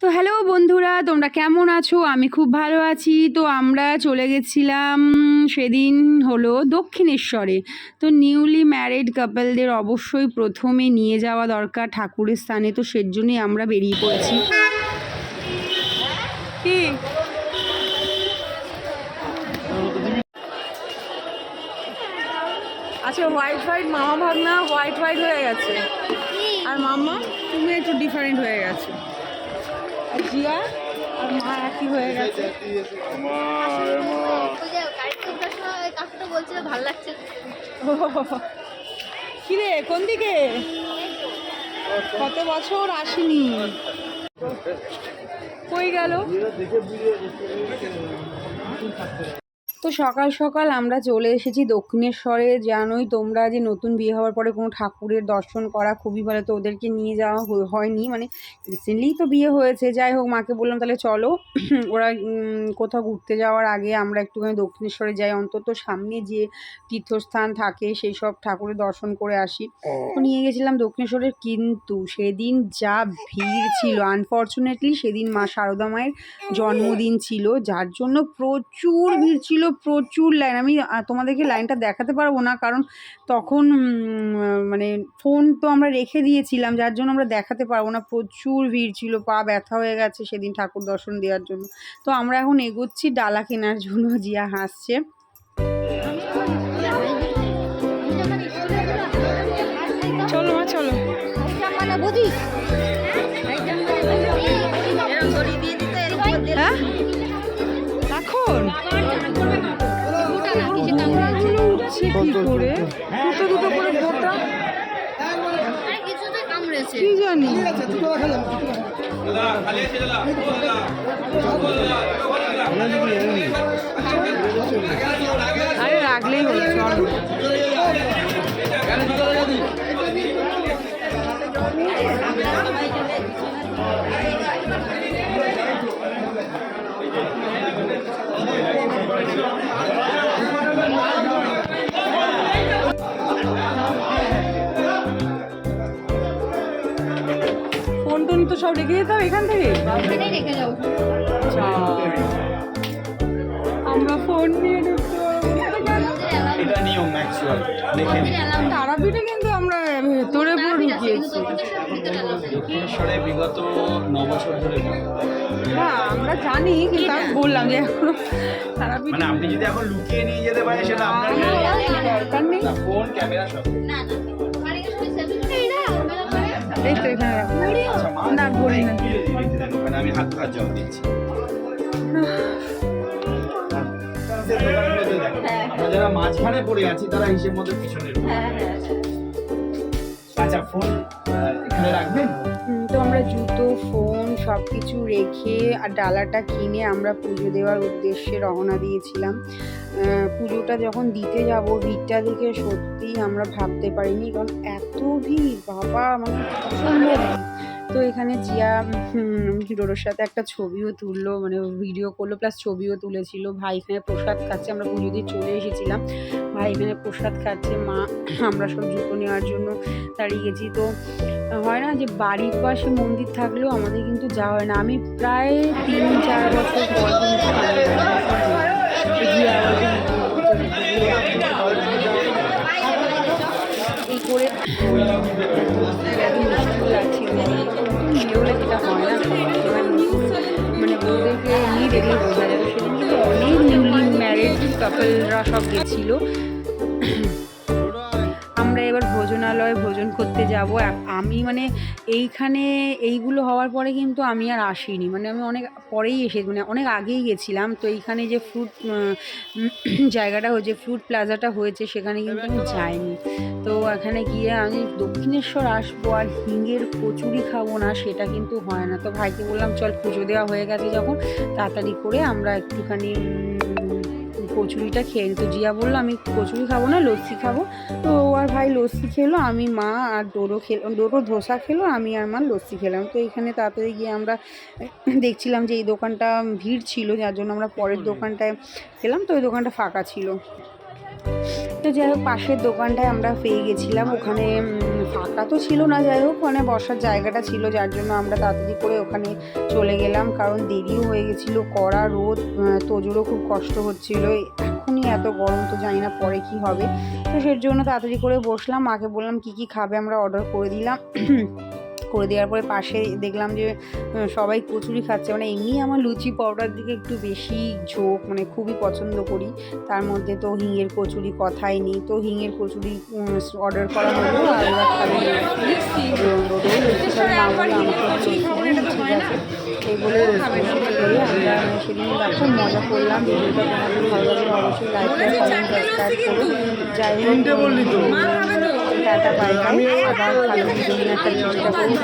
তো হ্যালো বন্ধুরা, তোমরা কেমন আছো? আমি খুব ভালো আছি। তো আমরা চলে গেছিলাম, সেদিন হলো দক্ষিণেশ্বরে। তো নিউলি ম্যারিড কাপলদের অবশ্যই প্রথমে নিয়ে যাওয়া দরকার ঠাকুরের স্থানে। তো সের জন্যই আমরা বেরিয়ে পড়েছি। কি? আচ্ছা হোয়াইট হোয়াইট মামা ভাগনা হোয়াইট হোয়াইট হয়ে গেছে। আর মাম্মা, তুমি একটু ডিফারেন্ট হয়ে গেছে। আর জিয়া আর মা একই হয়ে গেছে। ভালো লাগছে কিরে, কোন দিকে? কত বছর আসেনি। কই গেল? তো সকাল সকাল আমরা চলে এসেছি দক্ষিণেশ্বরে। জানোই তোমরা যে নতুন বিয়ে হওয়ার পরে কোনো ঠাকুরের দর্শন করা খুবই ভালো তো ওদেরকে নিয়ে যাওয়া হয়নি। মানে রিসেন্টলি তো বিয়ে হয়েছে। যাই হোক মাকে বললাম তাহলে চলো। ওরা কোথাও ঘুরতে যাওয়ার আগে আমরা একটুখানি দক্ষিণেশ্বরে যাই। অন্তত সামনে যে তীর্থস্থান থাকে সেই সব ঠাকুরের দর্শন করে আসি। তো নিয়ে গেছিলাম দক্ষিণেশ্বরের কিন্তু সেদিন যা ভিড় ছিল আনফর্চুনেটলি সেদিন মা শারদা মায়ের জন্মদিন ছিল যার জন্য প্রচুর ভিড় ছিল। প্রচুর লাইন আমি তোমাদেরকে লাইনটা দেখাতে পারব না কারণ তখন মানে ফোন তো আমরা রেখে দিয়েছিলাম যার জন্য আমরা দেখাতে পারব না। প্রচুর ভিড় ছিল পা ব্যথা হয়ে গেছে সেদিন ঠাকুর দর্শন দেওয়ার জন্য। তো আমরা এখন এগোচ্ছি ডালা কেনার জন্য জিয়া হাসছে। চলো মা চলো। কি করে? দুটো দুটো করে গোটা কি জানি? আরে রাখলেই হলো চলো। সব রেখে যেতে হবে এখান থেকে? যাও। আমরা ফোন নিয়ে কিন্তু আমরা ভেতরে পুরো ঢুকিয়েছি। দক্ষিণেশ্বরে বিগত ন বছর ধরে হ্যাঁ আমরা জানি কিন্তু আমি বললাম যে এখনও তারাপীঠ মানে আপনি যদি এখন লুকিয়ে নিয়ে যেতে পারেন সেটা আপনার দরকার নেই। ফোন ক্যামেরা সব। না। এই তো এখানে রাখো। না ঘড়ি না আমি হাত হাত জল দিচ্ছি যারা মাঝখানে পড়ে আছি তারা হিসেব মতো পিছনে। আচ্ছা ফোন এখানে রাখবেন তো আমরা জুতো ফোন সব কিছু রেখে আর ডালাটা কিনে আমরা পুজো দেওয়ার উদ্দেশ্যে রওনা দিয়েছিলাম। পুজোটা যখন দিতে যাব, ভিড়টা দেখে সত্যি আমরা ভাবতে পারিনি, কারণ এত ভিড়, বাবা ভিড়। তো এখানে জিয়া হিরোর সাথে একটা ছবিও তুললো মানে ভিডিও করল প্লাস ছবিও তুলেছিল। ভাই এখানে প্রসাদ খাচ্ছে, আমরা পুজো দিয়ে চলে এসেছিলাম। ভাই এখানে প্রসাদ খাচ্ছে, মা, আমরা সব জুতো নেওয়ার জন্য দাঁড়িয়ে গেছি তো হয় না যে বাড়ির পাশে মন্দির থাকলেও আমাদের কিন্তু যাওয়া হয় না। আমি প্রায় তিন, চার বছর পর কিন্তু আমি এগিয়ে আবার এই করে হয় না মানে বউদেরকে এমনি দেখলে বোঝা অনেক নিউলি ম্যারিড কাপলরা সব গেছিল। ভোজনালয়ে ভোজন করতে যাব। আমি মানে এইখানে এইগুলো হওয়ার পরে কিন্তু আমি আর আসিনি। মানে আমি অনেক পরেই এসে মানে অনেক আগেই গেছিলাম। তো এইখানে যে ফ্রুট জায়গাটা হয়েছে ফ্রুট প্লাজাটা হয়েছে, সেখানে কিন্তু আমি যাইনি। তো এখানে গিয়ে আমি দক্ষিণেশ্বর আসব আর হিঙ্গের কচুরি খাব না, সেটা কিন্তু হয় না। তো ভাইকে বললাম, চল পুজো দেওয়া হয়ে গেছে যখন, তাড়াতাড়ি করে আমরা একটুখানি কচুরিটা খেয়ে দিত। তো জিয়া বলল আমি কচুরি খাব না লস্যি খাব। তো ও আর ভাই লস্যি খেলো আমি মা আর ডোরো খেলো ডোরো ধোসা খেলো আমি আর মা লস্যি খেলাম। তো এখানে তাড়াতাড়ি গিয়ে আমরা দেখছিলাম যে এই দোকানটা ভিড় ছিল যার জন্য আমরা পরের দোকানটায় খেলাম তো ওই দোকানটা ফাঁকা ছিল। তো যাই হোক, পাশের দোকানটায় আমরা পেয়ে গেছিলাম। ওখানে ফাঁকা তো ছিল না, যাই হোক মানে বসার জায়গাটা ছিল, যার জন্য আমরা তাড়াতাড়ি করে ওখানে চলে গেলাম। কারণ দেরিও হয়ে গেছিল, কড়া রোদ তোজোরও খুব কষ্ট হচ্ছিল। এখনই এত গরম, তো জানি না পরে কি হবে। তো সের জন্য তাড়াতাড়ি করে বসলাম। মাকে বললাম, কি কি খাবে? আমরা অর্ডার করে দিলাম। করে দেওয়ার পরে পাশে দেখলাম যে সবাই কচুরি খাচ্ছে মানে এমনি আমার লুচি পাউডার দিকে একটু বেশি ঝোঁক মানে খুবই পছন্দ করি তার মধ্যে তো হিঙের কচুরি কথাই নেই তো হিঙের কচুরি অর্ডার করা হলো এই বলে সেদিন মজা করলাম অবশ্যই যাই হোক আটা পাল্টাই আবার কালো জিরে একটা চেষ্টা করি